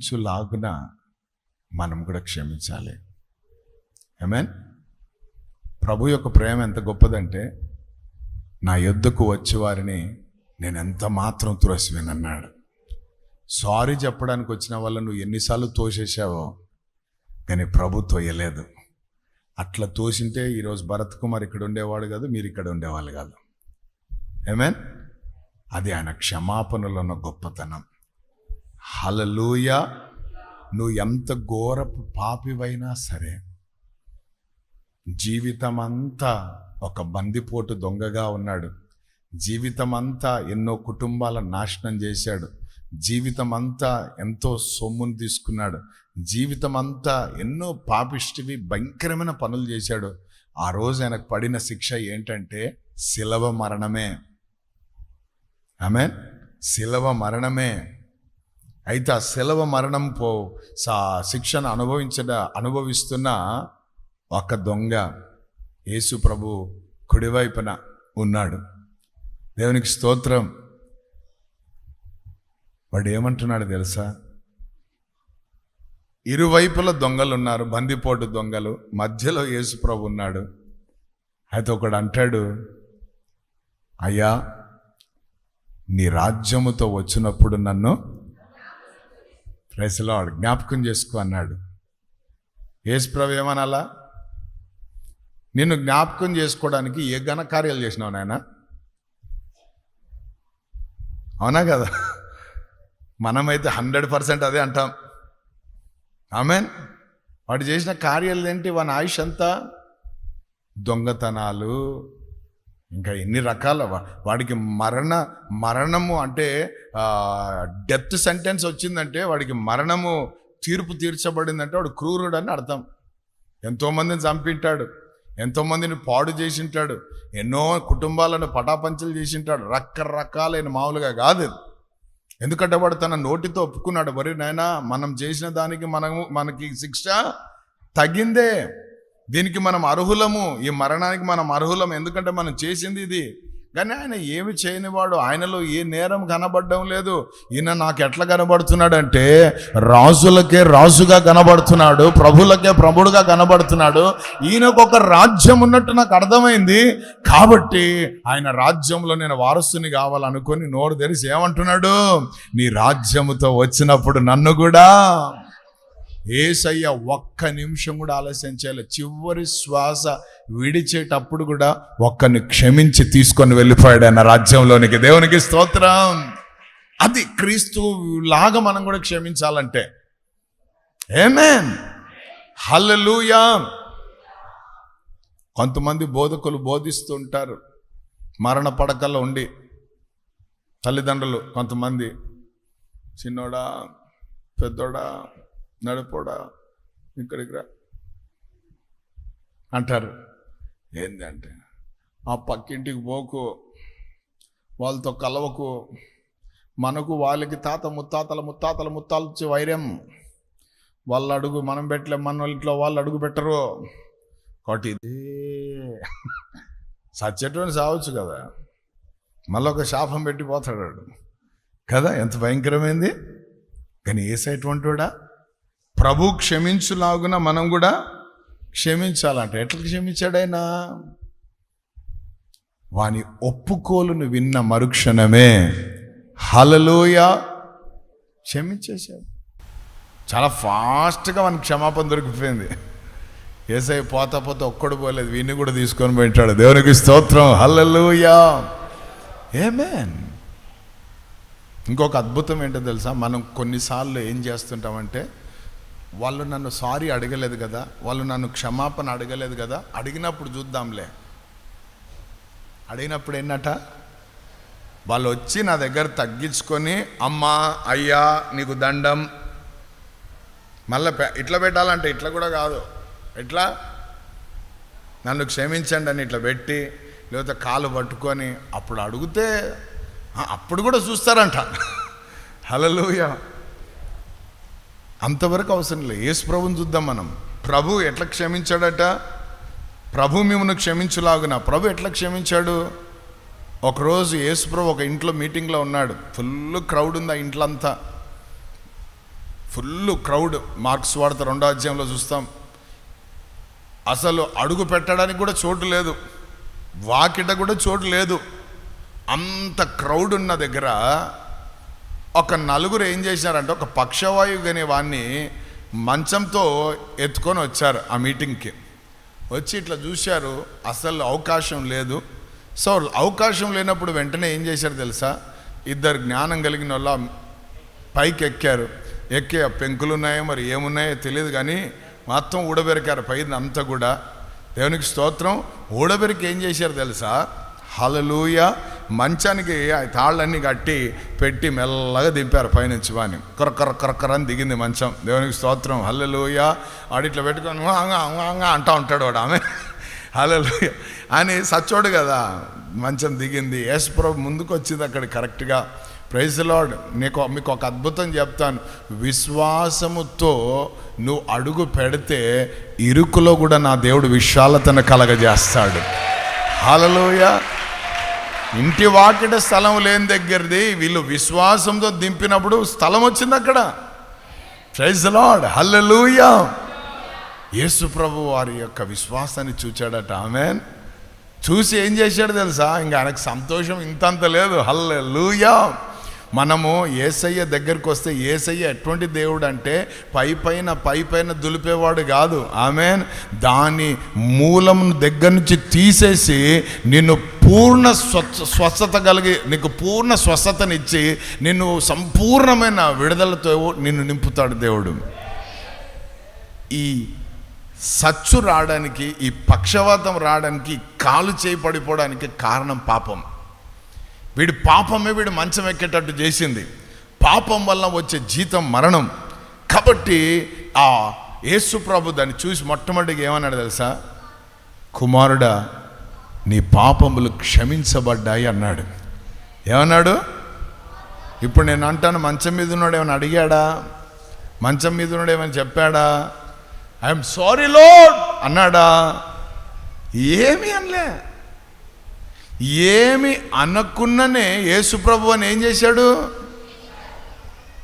క్షమించులాగున మనం కూడా క్షమించాలి. ఏమేన్ ప్రభు యొక్క ప్రేమ ఎంత గొప్పదంటే నా యుద్ధకు వచ్చే వారిని నేను ఎంత మాత్రం తురసివేనన్నాడు. సారీ చెప్పడానికి వచ్చిన వల్ల నువ్వు ఎన్నిసార్లు తోసేసావో కానీ ప్రభు తోయలేదు. అట్లా తోసింటే ఈరోజు భరత్ కుమార్ ఇక్కడ ఉండేవాడు కాదు మీరు ఇక్కడ ఉండేవాళ్ళు కాదు. ఏమేన్ అది ఆయన క్షమాపణలో ఉన్న గొప్పతనం. హలలోయ నువ్వు ఎంత ఘోరపు పాపివైనా సరే జీవితం అంతా ఒక బందిపోటు దొంగగా ఉన్నాడు. జీవితమంతా ఎన్నో కుటుంబాల నాశనం చేశాడు. జీవితం అంతా ఎంతో సొమ్మును తీసుకున్నాడు. జీవితం అంతా ఎన్నో పాపిష్టివి భయంకరమైన పనులు చేశాడు. ఆ రోజు ఆయనకు పడిన శిక్ష ఏంటంటే శిలవ మరణమే. ఆమె శిలవ మరణమే. అయితే ఆ శిలవ మరణం పో సా శిక్షను అనుభవించడ అనుభవిస్తున్న ఒక దొంగ యేసు ప్రభు కుడివైపున ఉన్నాడు. దేవునికి స్తోత్రం. వాడు ఏమంటున్నాడు తెలుసా? ఇరువైపుల దొంగలు ఉన్నారు బందిపోటు దొంగలు మధ్యలో యేసు ప్రభు ఉన్నాడు. అయితే ఒకడు అంటాడు అయ్యా నీ రాజ్యముతో వచ్చినప్పుడు నన్ను ప్రైస్లో జ్ఞాపకం చేసుకో అన్నాడు. యేసు ఏమనాలా? నిన్ను జ్ఞాపకం చేసుకోవడానికి ఏ ఘనకార్యాలు చేసినావు నాయన? అవునా కదా? మనమైతే హండ్రెడ్ పర్సెంట్ అదే అంటాం. ఆమెన్? వాడు చేసిన కార్యాలు ఏంటి? వాని ఆయుష్ అంతా దొంగతనాలు ఇంకా ఎన్ని రకాల వాడికి మరణ మరణము అంటే డెత్ సెంటెన్స్ వచ్చిందంటే వాడికి మరణము తీర్పు తీర్చబడిందంటే వాడు క్రూరుడు అని అర్థం. ఎంతోమందిని చంపింటాడు. ఎంతోమందిని పాడు చేసింటాడు. ఎన్నో కుటుంబాలను పటాపంచలు చేసింటాడు. రకరకాలైన మామూలుగా కాదు ఎందుకంటే వాడు తన నోటితో ఒప్పుకున్నాడు. వరి నాయన మనం చేసిన దానికి మనము మనకి శిక్ష తగిందే. దీనికి మనం అర్హులము ఈ మరణానికి మనం అర్హులం. ఎందుకంటే మనం చేసింది ఇది. కానీ ఆయన ఏమి చేయనివాడు? ఆయనలో ఏ నేరం కనబడడం లేదు. ఈయన నాకు ఎట్లా కనబడుతున్నాడు అంటే రాజులకే రాజుగా కనబడుతున్నాడు ప్రభులకే ప్రభుడుగా కనబడుతున్నాడు. ఈయనకు ఒక రాజ్యం ఉన్నట్టు నాకు అర్థమైంది. కాబట్టి ఆయన రాజ్యంలో నేను వారసుని కావాలనుకొని నోరు తెరిచి ఏమంటున్నాడు? నీ రాజ్యముతో వచ్చినప్పుడు నన్ను కూడా ఏసయ్య ఒక్క నిమిషం కూడా ఆలస్యం చేయాలి. చివరి శ్వాస విడిచేటప్పుడు కూడా ఒక్కని క్షమించి తీసుకొని వెళ్ళిపోయాడు ఆయన రాజ్యంలోనికి. దేవునికి స్తోత్రం. అది క్రీస్తు లాగా మనం కూడా క్షమించాలంటే. ఏమేన్ హల్లెలూయా కొంతమంది బోధకులు బోధిస్తుంటారు మరణ పడకల్లో ఉండి తల్లిదండ్రులు కొంతమంది చిన్నోడా పెద్దోడా నడుపోడా? ఇక్కడికి రా. అంటారు. ఏంటంటే ఆ పక్కింటికి పోకు వాళ్ళతో కలవకు మనకు వాళ్ళకి తాత ముత్తాతల ముత్తాతల ముత్తాలు వచ్చి వైరం. వాళ్ళ అడుగు మనం పెట్టలే మన వాళ్ళ ఇంట్లో వాళ్ళు అడుగు పెట్టరు. కాబట్టి ఇదే సచ్చేటోని సావచ్చు కదా. మళ్ళీ ఒక శాపం పెట్టి పోతాడు కదా ఎంత భయంకరమైంది? కానీ ఏసేటువంటి వాడా ప్రభు క్షమించులాగున మనం కూడా క్షమించాలంట. ఎట్లా క్షమించాడైనా? వాని ఒప్పుకోలును విన్న మరుక్షణమే హలలోయ క్షమించేశాడు. చాలా ఫాస్ట్గా మనకు క్షమాపణ దొరికిపోయింది. ఏసై పోతా పోతా ఒక్కడు పోలేదు వీడిని కూడా తీసుకొని పోయింటాడు దేవునికి స్తోత్రం. హల్లెలూయా. ఏమేన్ ఇంకొక అద్భుతం ఏంటో తెలుసా? మనం కొన్నిసార్లు ఏం చేస్తుంటామంటే వాళ్ళు నన్ను సారీ అడగలేదు కదా వాళ్ళు నన్ను క్షమాపణ అడగలేదు కదా అడిగినప్పుడు చూద్దాంలే. అడిగినప్పుడు ఏంటట వాళ్ళు వచ్చి నా దగ్గర తగ్గించుకొని అమ్మా అయ్యా నీకు దండం. మళ్ళీ పె- ఇట్లా పెట్టాలంటే ఇట్లా కూడా కాదు. ఎట్లా? నన్ను క్షమించండి అని ఇట్లా పెట్టి లేకపోతే కాలు పట్టుకొని అప్పుడు అడిగితే అప్పుడు కూడా చూస్తారంట. హలలుయ అంతవరకు అవసరం లేదు. యేసు ప్రభుని చూద్దాం మనం. ప్రభు ఎట్లా క్షమించాడట? ప్రభు మిమ్మల్ని క్షమించులాగున. ప్రభు ఎట్లా క్షమించాడు? ఒకరోజు యేసు ప్రభు ఒక ఇంట్లో మీటింగ్లో ఉన్నాడు. ఫుల్ క్రౌడ్ ఉంది ఆ ఇంట్లో అంతా ఫుల్ క్రౌడ్. మార్క్స్ వార్త రెండో అధ్యాయంలో చూస్తాం. అసలు అడుగు పెట్టడానికి కూడా చోటు లేదు. వాకిట కూడా చోటు లేదు. అంత క్రౌడ్ ఉన్న దగ్గర ఒక నలుగురు ఏం చేశారంటే ఒక పక్షవాయువు అనే వాడిని మంచంతో ఎత్తుకొని వచ్చారు ఆ మీటింగ్కి. వచ్చి ఇట్లా చూశారు అసలు అవకాశం లేదు. సో అవకాశం లేనప్పుడు వెంటనే ఏం చేశారు తెలుసా? ఇద్దరు జ్ఞానం కలిగిన వాళ్ళ పైకి ఎక్కారు. ఎక్కే పెంకులు ఉన్నాయో మరి ఏమున్నాయో తెలియదు కానీ మొత్తం ఊడబెరికారు పైన అంతా కూడా. దేవునికి స్తోత్రం. ఊడబెరికి ఏం చేశారు తెలుసా? హలలుయ మంచానికి ఆ తాళ్ళన్నీ కట్టి పెట్టి మెల్లగా దింపారు పైనుంచి వాని కర్ర కర్ర కర్ర కర్ర అని దిగింది మంచం. దేవునికి స్తోత్రం. హల్లెలూయ. ఆడిట్లో పెట్టుకొని అంటా ఉంటాడు వాడు. ఆమె. హల్లెలూయ. అని సచ్చోడు కదా. మంచం దిగింది. యేసుప్రభు ముందుకు వచ్చింది అక్కడ కరెక్ట్గా. ప్రైజ్ లాడ్ నీకు మీకు ఒక అద్భుతం చెప్తాను. విశ్వాసముతో నువ్వు అడుగు పెడితే ఇరుకులో కూడా నా దేవుడు విశాలతను కలగజేస్తాడు. హలలోయ ఇంటి వాకిట స్థలం లేని దగ్గరది వీళ్ళు విశ్వాసంతో దింపినప్పుడు స్థలం వచ్చింది అక్కడ. ప్రైజ్ లాడ్ హల్లెలూయా యేసు ప్రభు వారి యొక్క విశ్వాసాన్ని చూచాడట. ఆమెన్ చూసి ఏం చేశాడు తెలుసా? ఇంకా ఆయనకు సంతోషం ఇంతంత లేదు. హల్లెలూయా మనము ఏసయ్య దగ్గరికి వస్తే ఏసయ్య ఎటువంటి దేవుడు అంటే పై పైన పై పైన దులిపేవాడు కాదు. ఆమెన్. దాని మూలం దగ్గర నుంచి తీసేసి నిన్ను పూర్ణ స్వచ్ఛ స్వస్థత కలిగి నీకు పూర్ణ స్వస్థతనిచ్చి నిన్ను సంపూర్ణమైన విడుదలతో నిన్ను నింపుతాడు దేవుడు. ఈ సచ్చు రావడానికి ఈ పక్షవాతం రావడానికి కాలు చేయి పడిపోవడానికి కారణం పాపం. వీడి పాపమే వీడు మంచం ఎక్కేటట్టు చేసింది. పాపం వల్ల వచ్చే జీతం మరణం. కాబట్టి ఆ యేసు ప్రభు దాన్ని చూసి మొట్టమొదటిగా ఏమన్నాడు తెలుసా? కుమారుడా నీ పాపములు క్షమించబడ్డాయి అన్నాడు. ఏమన్నాడు? ఇప్పుడు నేను అంటాను మంచం మీద ఉన్నాడు ఏమైనా అడిగాడా? మంచం మీద ఉన్నాడు ఏమైనా చెప్పాడా? ఐఎమ్ సారీ లోడ్ అన్నాడా? ఏమీ అనలే. ఏమి అనకున్ననే యేసుప్రభు అని ఏం చేశాడు?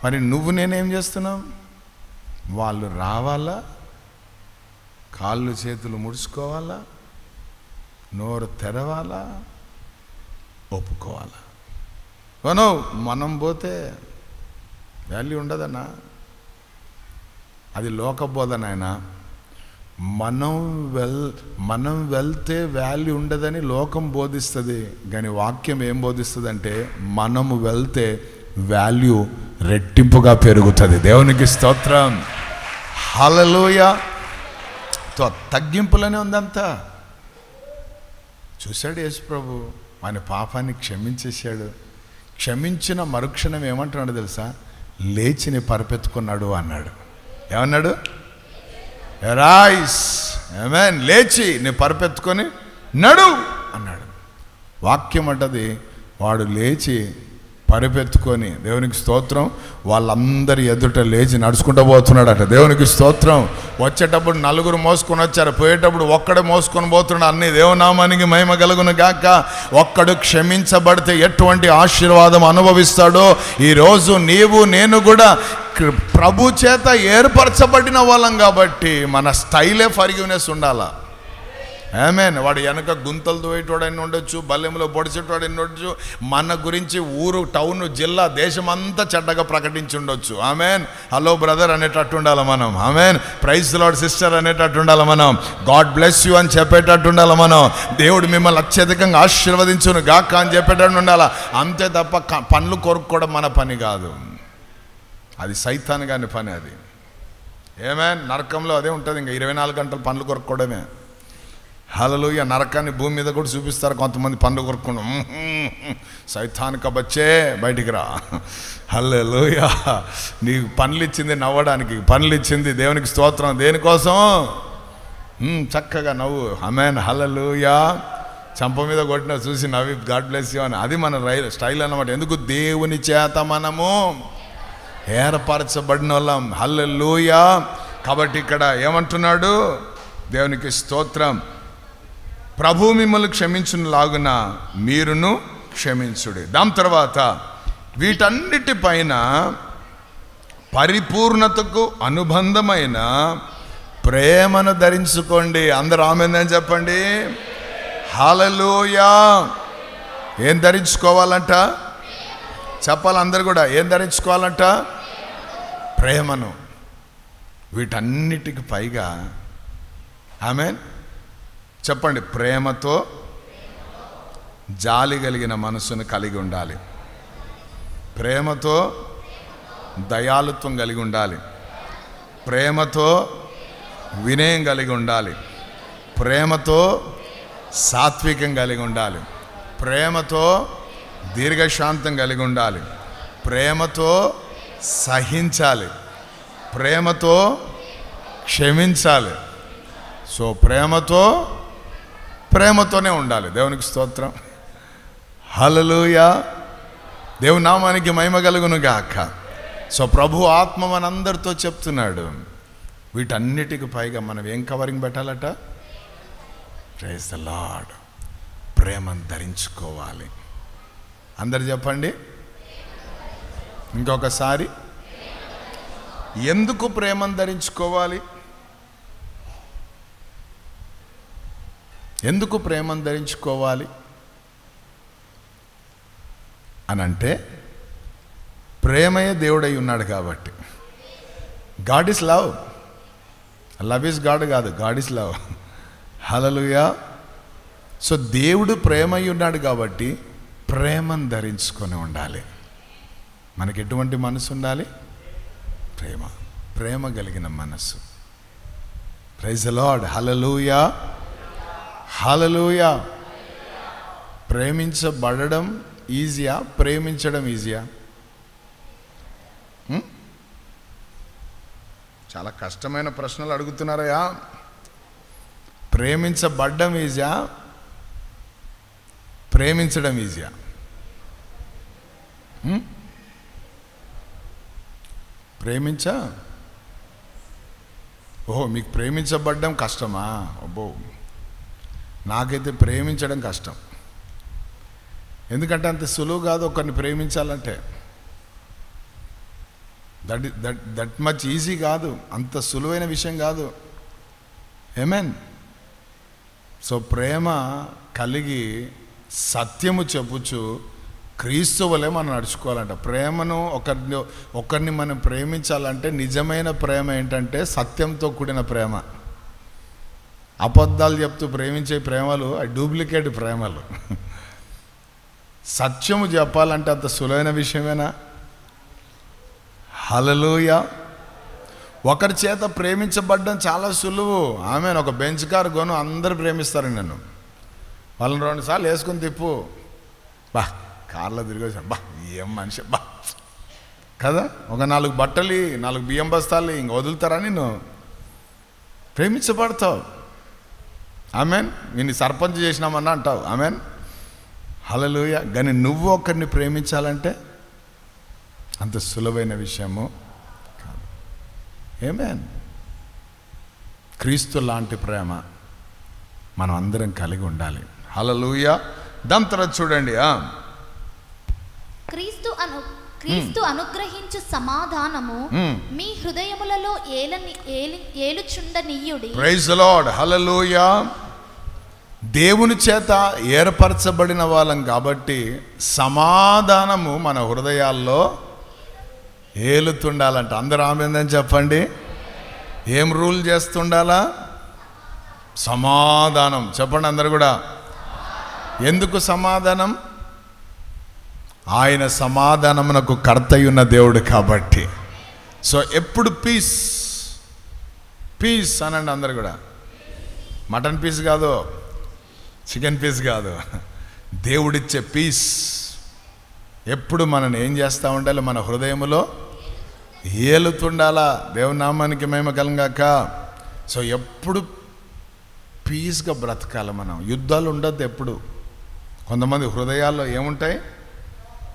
మరి నువ్వు నేనేం చేస్తున్నాం వాళ్ళు రావాలా? కాళ్ళు చేతులు ముడుచుకోవాలా? నోరు తెరవాలా? ఒప్పుకోవాలా? కొను మనం పోతే వాల్యూ ఉండదన్నా? అది లోకబోధన ఆయన మనం వెల్ మనం వెళ్తే వాల్యూ ఉండదని లోకం బోధిస్తుంది. కానీ వాక్యం ఏం బోధిస్తుంది అంటే మనము వెళ్తే వాల్యూ రెట్టింపుగా పెరుగుతుంది. దేవునికి స్తోత్రం. హలలోయ తగ్గింపులోనే ఉందంతా. చూశాడు యేసు ప్రభు ఆయన పాపాన్ని క్షమించేశాడు. క్షమించిన మరుక్షణం ఏమంటున్నాడు తెలుసా? లేచిని పరపెత్తుకున్నాడు అన్నాడు. ఏమన్నాడు? ఎరాయిస్ ఏమేన్ లేచి నీ పరపెత్తుకొని నడు అన్నాడు. వాక్యం అంటది వాడు లేచి పరిపెత్తుకొని దేవునికి స్తోత్రం. వాళ్ళందరి ఎదుట లేచి నడుచుకుంటూ పోతున్నాడట. దేవునికి స్తోత్రం. వచ్చేటప్పుడు నలుగురు మోసుకొని వచ్చారు. పోయేటప్పుడు ఒక్కడే మోసుకొని పోతున్నాడు. అన్ని దేవునామానికి మహిమ కలుగును గాక. ఒక్కడు క్షమించబడితే ఎటువంటి ఆశీర్వాదం అనుభవిస్తాడో ఈరోజు నీవు నేను కూడా ప్రభు చేత ఏర్పరచబడిన వాళ్ళం కాబట్టి మన స్టైలే ఫర్గివ్నెస్ ఉండాలా? ఆమెన్ వాడు వెనక గుంతలు దోయేటోడని ఉండొచ్చు బల్లెంలో పొడిచేటోడని ఉండొచ్చు మన గురించి ఊరు టౌన్ జిల్లా దేశమంతా చెడ్డగా ప్రకటించి ఉండొచ్చు. ఆమెన్ హలో బ్రదర్ అనేటట్టు ఉండాలి మనం. ఆమెన్ ప్రైజ్ లాడ్ సిస్టర్ అనేటట్టు ఉండాలి మనం. గాడ్ బ్లెస్ యూ అని చెప్పేటట్టు ఉండాలి మనం. దేవుడు మిమ్మల్ని అత్యధికంగా ఆశీర్వదించును గాక అని చెప్పేటట్టు ఉండాలి? అంతే తప్ప పనులు కొరుక్కోవడం మన పని కాదు. అది సైతాన్ కాని పని అది. ఏమే నరకంలో అదే ఉంటుంది ఇంకా ఇరవై నాలుగు గంటలు పనులు కొరుక్కోవడమే. హలలోయ నరకాన్ని భూమి మీద కూడా చూపిస్తారు కొంతమంది పండు కొరుక్కుండా సైతానిక బచ్చే బయటికి రా. హల్లెలూయ. నీకు పనులు ఇచ్చింది నవ్వడానికి పనులు ఇచ్చింది దేవునికి స్తోత్రం. దేనికోసం? చక్కగా నవ్వు. Amen hallelujah. చంప మీద కొట్టిన చూసి నవ్వి గాడ్ బ్లెస్ యూ అని. అది మన రై స్టైల్ అన్నమాట. ఎందుకు? దేవుని చేత మనము ఏర్పరచబడిన వాళ్ళం హల్లెలూయా. కాబట్టి ఇక్కడ ఏమంటున్నాడు? దేవునికి స్తోత్రం. ప్రభు మిమ్మల్ని క్షమించులాగున మీరును క్షమించుడి. దాని తర్వాత వీటన్నిటిపైన పరిపూర్ణతకు అనుబంధమైన ప్రేమను ధరించుకోండి. అందరు ఆమెందని చెప్పండి. హలలోయా ఏం ధరించుకోవాలంట? చెప్పాలి అందరు కూడా. ఏం ధరించుకోవాలంట? ప్రేమను. వీటన్నిటికి పైగా. ఆమె చెప్పండి ప్రేమతో జాలి కలిగిన మనసును కలిగి ఉండాలి. ప్రేమతో దయాలుత్వం కలిగి ఉండాలి. ప్రేమతో వినయం కలిగి ఉండాలి. ప్రేమతో సాత్వికం కలిగి ఉండాలి. ప్రేమతో దీర్ఘశాంతం కలిగి ఉండాలి. ప్రేమతో సహించాలి. ప్రేమతో క్షమించాలి. సో ప్రేమతో ప్రేమతోనే ఉండాలి. దేవునికి స్తోత్రం. హలలుయా దేవుని నామానికి మహిమ కలుగును గాక. సో ప్రభు ఆత్మ మనందరితో చెప్తున్నాడు. వీటన్నిటికి పైగా మనం ఏం కవరింగ్ పెట్టాలట? ప్రేస్ ద లాడ్ ప్రేమను ధరించుకోవాలి. అందరు చెప్పండి? ఇంకొకసారి. ఎందుకు ప్రేమను ధరించుకోవాలి? ఎందుకు ప్రేమను ధరించుకోవాలి? అని అంటే ప్రేమయే దేవుడై ఉన్నాడు కాబట్టి. God is love. Love is God కాదు God is love. Hallelujah so దేవుడు ప్రేమై ఉన్నాడు కాబట్టి ప్రేమను ధరించుకొని ఉండాలి. మనకి ఎటువంటి మనసు ఉండాలి? ప్రేమ. ప్రేమ కలిగిన మనసు. ప్రైజ్ లార్డ్ హలలుయా హలలుయా ప్రేమించబడడం ఈజీయా ప్రేమించడం ఈజీయా hmm? చాలా కష్టమైన ప్రశ్నలు అడుగుతున్నారయ్యా. ప్రేమించబడ్డం ఈజీయా ప్రేమించడం ఈజీయా hmm? ప్రేమించ? ఓహో మీకు ప్రేమించబడ్డం కష్టమా? అబ్బో. నాకైతే ప్రేమించడం కష్టం. ఎందుకంటే అంత సులువు కాదు ఒకరిని ప్రేమించాలంటే. That that that much easy కాదు. అంత సులువైన విషయం కాదు. ఏమెన్ సో ప్రేమ కలిగి సత్యము చెప్పుచు క్రీస్తు వలె మనం నడుచుకోవాలంట. ప్రేమను ఒకరిని ఒకరిని మనం ప్రేమించాలంటే నిజమైన ప్రేమ ఏంటంటే సత్యంతో కూడిన ప్రేమ. అబద్ధాలు చెప్తూ ప్రేమించే ప్రేమలు ఆ డూప్లికేట్ ప్రేమలు. సత్యము చెప్పాలంటే అంత సులువైన విషయమేనా? హలలోయ ఒకరి చేత ప్రేమించబడ్డం చాలా సులువు. ఆమె ఒక బెంచ్ కార్ కొను అందరు ప్రేమిస్తారు నన్ను. వాళ్ళని రెండు సార్లు వేసుకుని తిప్పు. బా కార్లో తిరిగి బా ఏం మనిషి? బా. కదా? ఒక నాలుగు బట్టలు నాలుగు బియ్యం బస్తాలు ఇంక వదులుతారా నేను ప్రేమించబడతావు. ఆమెన్. నేను సర్పంచ్ చేసినామన్నా అంటావు. ఆమెన్. హలలుయ కానీ నువ్వు ఒకరిని ప్రేమించాలంటే అంత సులువైన విషయము కాదు. ఏమేన్ క్రీస్తు లాంటి ప్రేమ మనం అందరం కలిగి ఉండాలి. హలలుయ దాని తర్వాత చూడండి. ఆ, క్రీస్తు అను క్రీస్తు అనుగ్రహించు సమాధానము మ్మ్. మీ హృదయములలో ఏలని ఏలి ఏలుచుండనీయుడి. ప్రైజ్ లార్డ్ హలలుయ దేవుని చేత ఏర్పరచబడిన వాళ్ళం కాబట్టి సమాధానము మన హృదయాల్లో ఏలుతుండాలంట. అందరూ ఆమెందని చెప్పండి. ఏం రూల్ చేస్తుండాలా? సమాధానం. చెప్పండి అందరు కూడా. ఎందుకు సమాధానం? ఆయన సమాధానమునకు కర్తయున్న దేవుడు కాబట్టి. సో ఎప్పుడు పీస్ పీస్ అనండి అందరు కూడా. మటన్ పీస్ కాదు. చికెన్ పీస్ కాదు. దేవుడిచ్చే పీస్ ఎప్పుడు మనని ఏం చేస్తూ ఉండాలి? మన హృదయములో ఏలుతుండాలా? దేవుని నామానికి మేము కలంగాక. సో ఎప్పుడు పీస్గా బ్రతకాలి మనం. యుద్ధాలు ఉండద్దు ఎప్పుడు. కొంతమంది హృదయాల్లో ఏముంటాయి?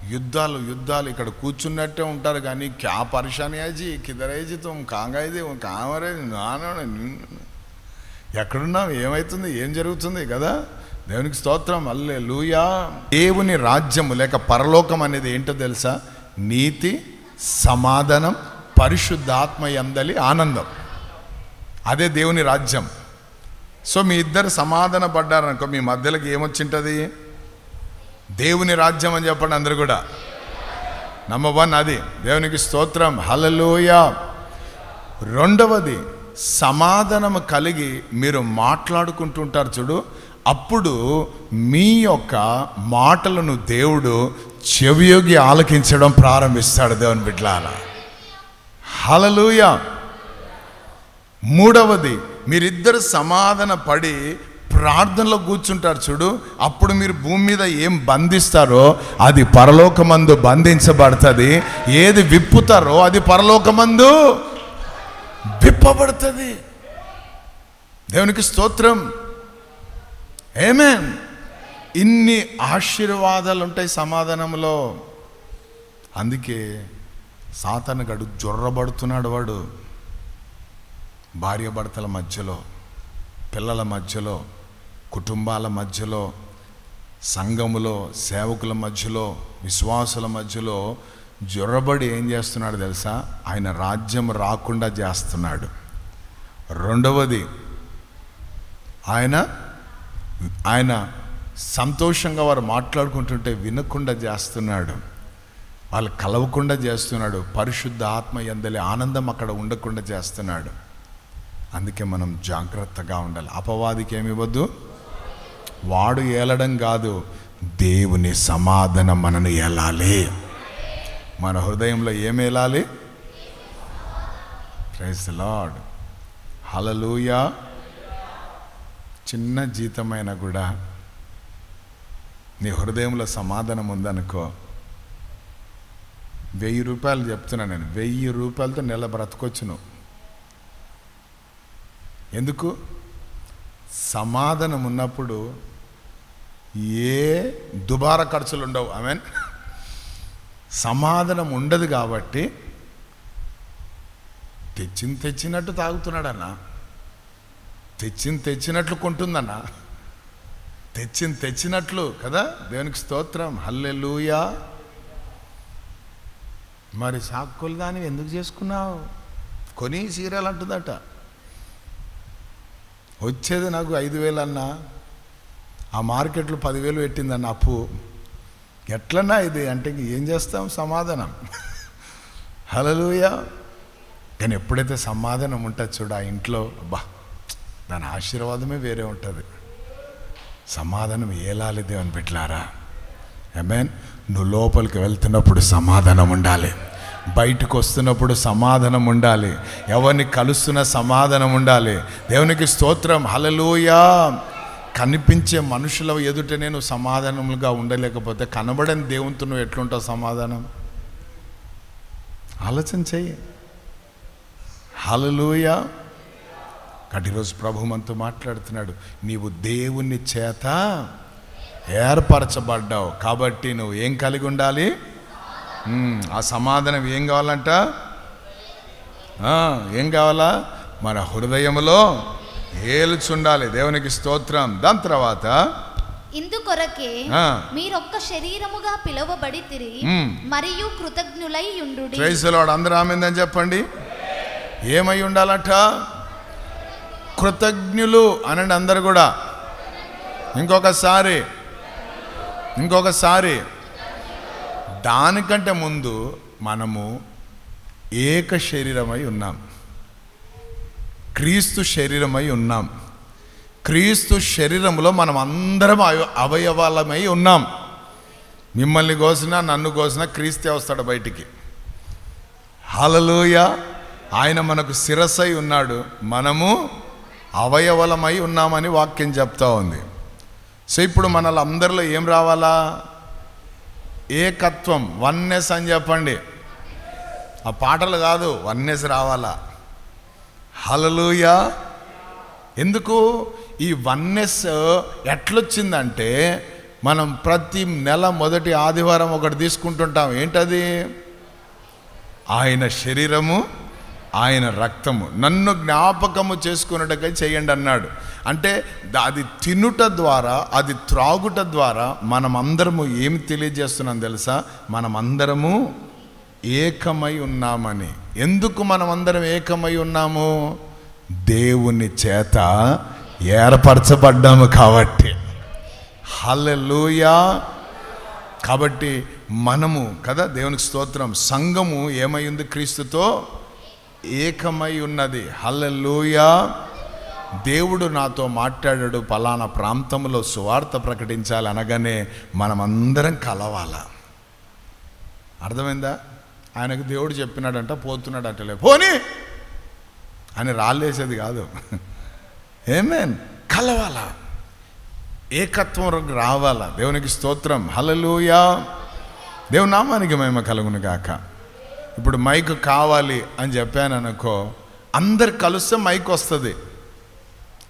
యుద్ధాలు యుద్ధాలు. ఇక్కడ కూర్చున్నట్టే ఉంటారు కానీ క్యా పరిశాని అయ్యి కిదరైజీ తుమ్? కాంగాయిది కామరే నాన్న? ఎక్కడున్నాం ఏమవుతుంది ఏం జరుగుతుంది? కదా? దేవునికి స్తోత్రం అల్లే లూయా దేవుని రాజ్యము లేక పరలోకం అనేది ఏంటో తెలుసా? నీతి సమాధానం పరిశుద్ధాత్మ ఎందలి ఆనందం. అదే దేవుని రాజ్యం. సో మీ ఇద్దరు సమాధాన పడ్డారనుకో మీ మధ్యలోకి ఏమొచ్చింటది? దేవుని రాజ్యం అని చెప్పండి అందరు కూడా. నంబర్ వన్ అది. దేవునికి స్తోత్రం హలలోయ రెండవది సమాధానం కలిగి మీరు మాట్లాడుకుంటుంటారు చూడు అప్పుడు మీ యొక్క మాటలను దేవుడు చెవియోగి ఆలకించడం ప్రారంభిస్తాడు దేవుని బిడ్డలాల హలలుయ మూడవది మీరిద్దరు సమాధాన పడి ప్రార్థనలో కూర్చుంటారు చూడు అప్పుడు మీరు భూమి మీద ఏం బంధిస్తారో అది పరలోకమందు బంధించబడుతుంది. ఏది విప్పుతారో అది పరలోకమందు విప్పబడుతుంది. దేవునికి స్తోత్రం. ఏమేన్ ఇన్ని ఆశీర్వాదాలు ఉంటాయి సమాధానంలో. అందుకే సాతాను జొర్రబడుతున్నాడు వాడు. భార్య భర్తల మధ్యలో పిల్లల మధ్యలో కుటుంబాల మధ్యలో సంఘములో సేవకుల మధ్యలో విశ్వాసుల మధ్యలో జొర్రబడి ఏం చేస్తున్నాడు తెలుసా? ఆయన రాజ్యం రాకుండా చేస్తున్నాడు. రెండవది ఆయన ఆయన సంతోషంగా వారు మాట్లాడుకుంటుంటే వినకుండా చేస్తున్నాడు. వాళ్ళు కలవకుండా చేస్తున్నాడు. పరిశుద్ధ ఆత్మ ఎందలి ఆనందం అక్కడ ఉండకుండా చేస్తున్నాడు. అందుకే మనం జాగ్రత్తగా ఉండాలి. అపవాదికి ఏమి ఇవ్వద్దు? వాడు ఏలడం కాదు. దేవుని సమాధానం మనను ఏలాలి. మన హృదయంలో ఏమి ఏలాలి? ప్రైస్ లార్డ్ హలలుయా చిన్న జీతమైనా కూడా నీ హృదయంలో సమాధానం ఉందనుకో వెయ్యి రూపాయలు చెప్తున్నా నేను వెయ్యి రూపాయలతో నెల బ్రతకొచ్చు నువ్వు. ఎందుకు? సమాధానం ఉన్నప్పుడు ఏ దుబారా ఖర్చులు ఉండవు. ఐ మీన్ సమాధానం ఉండదు కాబట్టి తెచ్చింది తెచ్చినట్టు తాగుతున్నాడన్నా తెచ్చింది తెచ్చినట్లు కొంటుందన్న. తెచ్చింది తెచ్చినట్లు కదా? దేవునికి స్తోత్రం. హల్లెలూయా. మరి సాక్కులు దాన్ని ఎందుకు చేసుకున్నావు? కొని సీరియల్ అంటుందట. వచ్చేది నాకు ఐదు వేలు అన్నా ఆ మార్కెట్లో పదివేలు పెట్టిందన్న అప్పు. ఎట్లన్నా ఇది? అంటే ఏం చేస్తాం? సమాధానం. హలలుయ కానీ ఎప్పుడైతే సమాధానం ఉంటుంది చూడ ఆ ఇంట్లో అబ్బా దాని ఆశీర్వాదమే వేరే ఉంటుంది. సమాధానం ఏలాలి దేవుని పెట్టారా మీన్ నువ్వు లోపలికి వెళ్తున్నప్పుడు సమాధానం ఉండాలి. బయటకు వస్తున్నప్పుడు సమాధానం ఉండాలి. ఎవరిని కలుస్తున్న సమాధానం ఉండాలి. దేవునికి స్తోత్రం. హలలోయా కనిపించే మనుషుల ఎదుట నేను సమాధానములుగా ఉండలేకపోతే కనబడని దేవునితో నువ్వు ఎట్లుంటావు సమాధానం? ఆలోచన చెయ్యి. హలలుయా కాబట్టి ఈరోజు ప్రభు మనతో మాట్లాడుతున్నాడు. నీవు దేవుని చేత ఏర్పరచబడ్డావు. కాబట్టి నువ్వు ఏం కలిగి ఉండాలి? ఆ సమాధానం ఏం కావాలంట? ఏం కావాలా? మన హృదయంలో ఏలుచుండాలి. దేవునికి స్తోత్రం. దాని తర్వాత ఇందుకొరకే. మీరొక్క శరీరముగా పిలువబడి తిరిగి. మరియు కృతజ్ఞులై ఉండు అందరూ ఆమెందని చెప్పండి. ఏమై ఉండాలట? కృతజ్ఞులు అనండి అందరు కూడా. ఇంకొకసారి ఇంకొకసారి. దానికంటే ముందు మనము ఏక శరీరమై ఉన్నాం. క్రీస్తు శరీరమై ఉన్నాం. క్రీస్తు శరీరంలో మనం అందరం అవయవాలమై ఉన్నాం. మిమ్మల్ని కోసినా నన్ను కోసినా క్రీస్తే వస్తాడు బయటికి. హలలోయ ఆయన మనకు శిరస్సై ఉన్నాడు. మనము అవయవలమై ఉన్నామని వాక్యం చెప్తా ఉంది. సో ఇప్పుడు మనల్ అందరిలో ఏం రావాలా? ఏకత్వం వన్నెస్ అని చెప్పండి. ఆ పాటలు కాదు వన్నెస్ రావాలా? హలలుయా ఎందుకు? ఈ వన్నెస్ ఎట్లొచ్చిందంటే మనం ప్రతి నెల మొదటి ఆదివారం ఒకటి తీసుకుంటుంటాం. ఏంటది? ఆయన శరీరము ఆయన రక్తము. నన్ను జ్ఞాపకము చేసుకున్నట్టుగా చేయండి అన్నాడు. అంటే అది తినుట ద్వారా అది త్రాగుట ద్వారా మనమందరము ఏమి తెలియజేస్తున్నాం తెలుసా? మనమందరము ఏకమై ఉన్నామని. ఎందుకు మనమందరం ఏకమై ఉన్నాము? దేవుని చేత ఏర్పరచబడ్డాము కాబట్టి. హలలుయా కాబట్టి మనము కదా దేవునికి స్తోత్రం. సంఘము ఏమై ఉంది క్రీస్తుతో? ఏకమై ఉన్నది. హల్లెలూయా. దేవుడు నాతో మాట్లాడాడు. పలానా ప్రాంతంలో సువార్త ప్రకటించాలి అనగానే మనమందరం కలవాల. అర్థమైందా? ఆయనకు దేవుడు చెప్పినాడంట పోతున్నాడు అంటలే పోనీ! అని రాళ్ళేసేది కాదు. ఏమేన్ కలవాల. ఏకత్వం రావాలా. దేవునికి స్తోత్రం. హలలుయా దేవునామానికి మేము కలుగును కాక ఇప్పుడు మైక్ కావాలి అని చెప్పాను అనుకో అందరు కలిస్తే మైక్ వస్తుంది.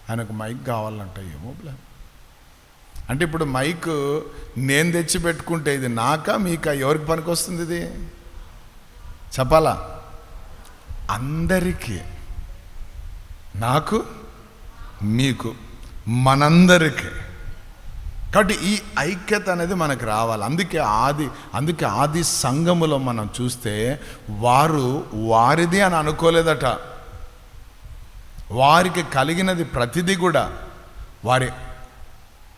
ఆయనకు మైక్ కావాలంట ఏమో ప్లాన్. అంటే ఇప్పుడు మైక్ నేను తెచ్చి పెట్టుకుంటే ఇది నాకా మీకా? ఎవరికి పనికి వస్తుంది ఇది? చెప్పాలా? అందరికీ. నాకు మీకు మనందరికీ. కాబట్టి ఈ ఐక్యత అనేది మనకు రావాలి. అందుకే ఆది అందుకే ఆది సంఘములో మనం చూస్తే వారు వారిది అని అనుకోలేదట. వారికి కలిగినది ప్రతిదీ కూడా వారి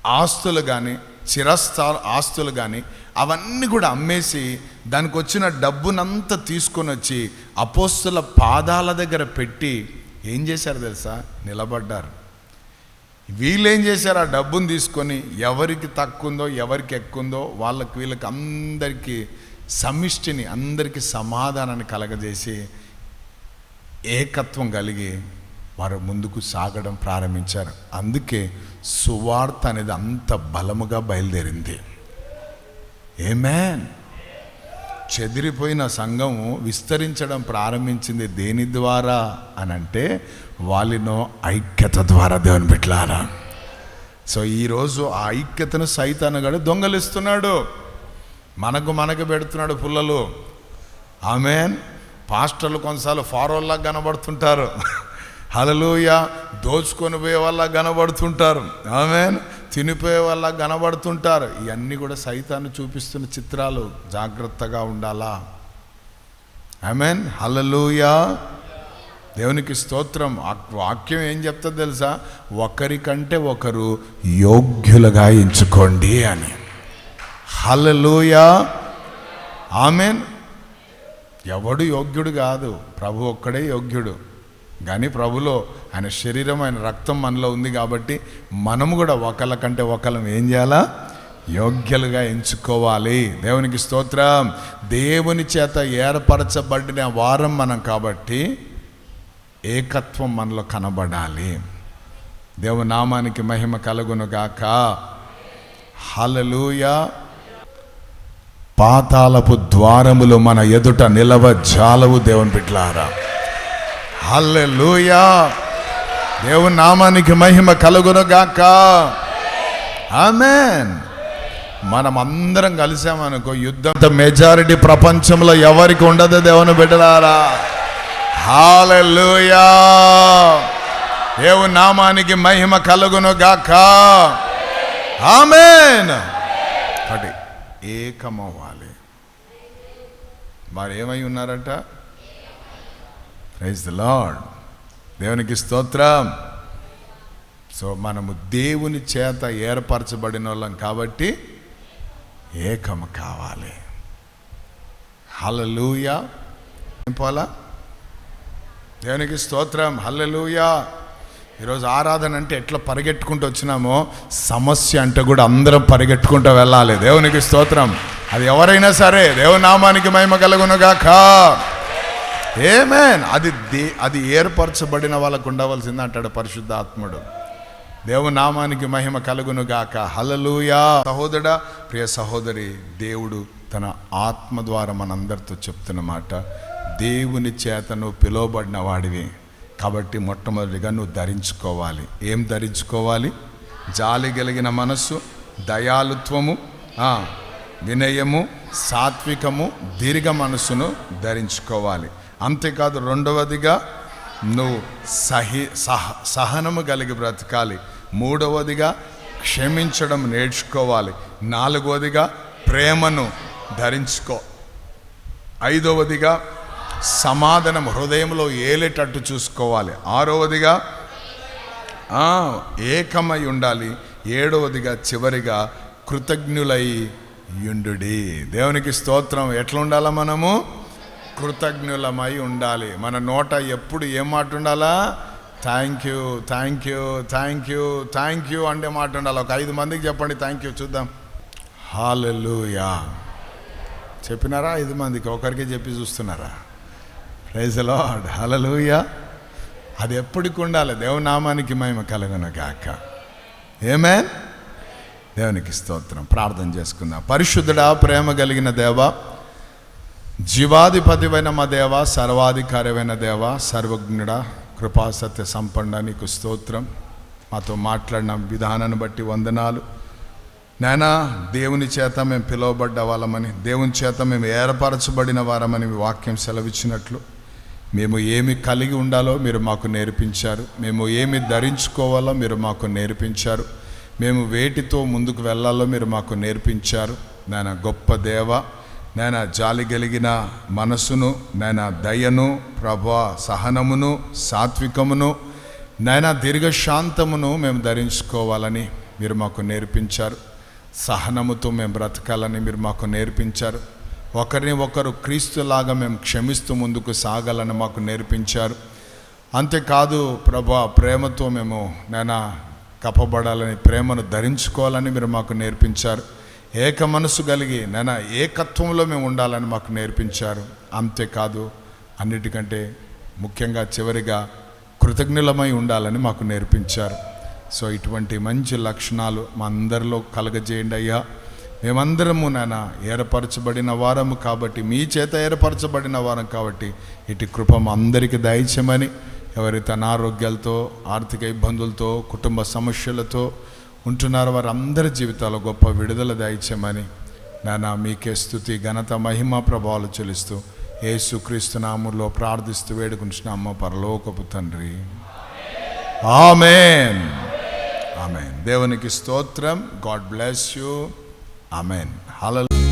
ఆస్తులు కానీ చిరస్థా ఆస్తులు కానీ అవన్నీ కూడా అమ్మేసి దానికి వచ్చిన డబ్బునంతా తీసుకొని వచ్చి అపోస్తుల పాదాల దగ్గర పెట్టి ఏం చేశారు తెలుసా? నిలబడ్డారు. వీళ్ళేం చేశారు? ఆ డబ్బును తీసుకొని ఎవరికి తక్కువందో ఎవరికి ఎక్కువందో వాళ్ళకి వీళ్ళకి అందరికీ సమిష్టిని అందరికీ సమాధానాన్ని కలగజేసి ఏకత్వం కలిగి వారు ముందుకు సాగడం ప్రారంభించారు. అందుకే సువార్త అనేది అంత బలముగా బయలుదేరింది. ఏమేన్ చెదిరిపోయిన సంఘము విస్తరించడం ప్రారంభించింది దేని ద్వారా అని అంటే ఐక్యత ద్వారా దేవుని పెట్టారా సో ఈరోజు ఆ ఐక్యతను సైతాను గడు దొంగలిస్తున్నాడు. మనకు మనకు పెడుతున్నాడు పుల్లలు. ఆమెన్. పాస్టర్లు కొన్నిసార్లు ఫారోల్లా కనబడుతుంటారు. హలలుయ దోచుకొని పోయే వాళ్ళ కనబడుతుంటారు. ఆమెన్. తినిపోయే వల్ల కనబడుతుంటారు. ఇవన్నీ కూడా సైతాన్ని చూపిస్తున్న చిత్రాలు. జాగ్రత్తగా ఉండాలా? ఆమెన్ హలలుయా దేవునికి స్తోత్రం. వాక్యం ఏం చెప్తుంది తెలుసా? ఒకరికంటే ఒకరు యోగ్యులుగా ఎంచుకోండి అని. హలలుయా ఆమెన్ ఎవడు యోగ్యుడు కాదు. ప్రభు ఒక్కడే యోగ్యుడు. కానీ ప్రభులో ఆయన శరీరం ఆయన రక్తం మనలో ఉంది కాబట్టి మనము కూడా ఒకళ్ళ కంటే ఒకళ్ళం ఏం చేయాలా? యోగ్యలుగా ఎంచుకోవాలి. దేవునికి స్తోత్రం. దేవుని చేత ఏర్పరచబడిన వారం మనం కాబట్టి ఏకత్వం మనలో కనబడాలి. దేవునామానికి మహిమ కలుగునుగాక. హలలుయా పాతాళపు ద్వారములు మన ఎదుట నిలవ జాలవు దేవుని పిట్లారా హల్లెలూయా. దేవుని నామానికి మహిమ కలుగునుగాక. ఆమెన్. మనం అందరం కలిసామనుకో యుద్ధం మెజారిటీ ప్రపంచంలో ఎవరికి ఉండదు దేవుని బిడ్డలారా. హాలూయా దేవుని నామానికి మహిమ కలుగునుగాక. ఆమెన్. ఒకటి ఏకమవ్వాలి. మరి ఏమై ఉన్నారట? ప్రైజ్ ద లార్డ్ దేవునికి స్తోత్రం. సో మనము దేవుని చేత ఏర్పరచబడిన వాళ్ళం కాబట్టి ఏకము కావాలి. హలలుయా పోలా? దేవునికి స్తోత్రం. హల్లెలూయా. ఈరోజు ఆరాధన అంటే ఎట్లా పరిగెట్టుకుంటూ వచ్చినామో సమస్య అంటే కూడా అందరం పరిగెట్టుకుంటూ వెళ్ళాలి. దేవునికి స్తోత్రం. అది ఎవరైనా సరే దేవునామానికి మహిమ కలుగునుగాక. ఏమేన్ అది దే అది ఏర్పరచబడిన వాళ్ళకు ఉండవలసింది అంటాడు పరిశుద్ధాత్ముడు. దేవుని నామానికి మహిమ కలుగునుగాక హలలుయా సహోదర ప్రియ సహోదరి దేవుడు తన ఆత్మ ద్వారా మనందరితో చెప్తున్న మాట. దేవుని చేత నువ్వు పిలువబడిన వాడివి. కాబట్టి మొట్టమొదటిగా నువ్వు ధరించుకోవాలి. ఏం ధరించుకోవాలి? జాలి కలిగిన మనస్సు దయాలుత్వము వినయము సాత్వికము దీర్ఘ మనస్సును ధరించుకోవాలి. అంతేకాదు రెండవదిగా నువ్వు సహి సహ సహనము కలిగి బ్రతకాలి. మూడవదిగా క్షమించడం నేర్చుకోవాలి. నాలుగవదిగా ప్రేమను ధరించుకో. ఐదవదిగా సమాధానం హృదయంలో ఏలేటట్టు చూసుకోవాలి. ఆరవదిగా ఏకమై ఉండాలి. ఏడవదిగా చివరిగా కృతజ్ఞులై యుండు దేవునికి స్తోత్రం. ఎట్లా ఉండాలా మనము? కృతజ్ఞులమై ఉండాలి. మన నోట ఎప్పుడు ఏం మాట ఉండాలా? Thank you thank you thank you thank you అంటే మాట ఉండాలి. ఒక ఐదు మందికి చెప్పండి థ్యాంక్ యూ చూద్దాం. హాలూయా చెప్పినారా? ఐదు మందికి. ఒకరికి చెప్పి చూస్తున్నారా? ప్రైజ్ లార్డ్ హలలుయా అది ఎప్పటికి ఉండాలి? దేవునామానికి మహిమ కలగను గాక. ఏమే దేవునికి స్తోత్రం. ప్రార్థన చేసుకుందాం. పరిశుద్ధుడా ప్రేమ కలిగిన దేవ జీవాధిపతివైన మా దేవ సర్వాధికారమైన దేవ సర్వజ్ఞుడ కృపాసత్య సంపన్న నీకు స్తోత్రం. మాతో మాట్లాడిన విధానాన్ని బట్టి వందనాలు. నానా దేవుని చేత మేము పిలువబడ్డ వాళ్ళమని దేవుని చేత మేము ఏర్పరచబడిన వారమని మీ వాక్యం సెలవిచ్చినట్లు. మేము ఏమి కలిగి ఉండాలో మీరు మాకు నేర్పించారు. మేము ఏమి ధరించుకోవాలో మీరు మాకు నేర్పించారు. మేము వేటితో ముందుకు వెళ్ళాలో మీరు మాకు నేర్పించారు. నాయన గొప్ప దేవ నేను జాలి కలిగిన మనస్సును నేను దయను ప్రభా సహనమును సాత్వికమును నాయన దీర్ఘశాంతమును మేము ధరించుకోవాలని మీరు మాకు నేర్పించారు. సహనముతో మేము బ్రతకాలని మీరు మాకు నేర్పించారు. ఒకరిని ఒకరు క్రీస్తులాగా మేము క్షమిస్తూ ముందుకు సాగాలని మాకు నేర్పించారు. అంతేకాదు ప్రభా ప్రేమతో మేము నేను కప్పబడాలని ప్రేమను ధరించుకోవాలని మీరు మాకు నేర్పించారు. ఏక మనసు కలిగి నేను ఏకత్వంలో మేము ఉండాలని మాకు నేర్పించారు. అంతేకాదు అన్నిటికంటే ముఖ్యంగా చివరిగా కృతజ్ఞులమై ఉండాలని మాకు నేర్పించారు. సో ఇటువంటి మంచి లక్షణాలు మా అందరిలో కలగజేయండి అయ్యా. మేమందరము నాన్న ఏర్పరచబడిన వారము కాబట్టి మీ చేత ఏర్పరచబడిన వారం కాబట్టి ఇటు కృప మా అందరికీ దయచమని ఎవరైతే అనారోగ్యాలతో ఆర్థిక ఇబ్బందులతో కుటుంబ సమస్యలతో ఉంటున్నారో వారందరి జీవితాల్లో గొప్ప విడుదల దయచేయమని నాన్న మీకే స్థుతి ఘనత మహిమ ప్రభావాలు చెల్లిస్తూ ఏసుక్రీస్తు నామంలో ప్రార్థిస్తూ వేడుకుంటున్నామ్మ పరలోకపు తండ్రి. ఆమెన్. ఆమెన్. దేవునికి స్తోత్రం. God bless you. Amen. Hello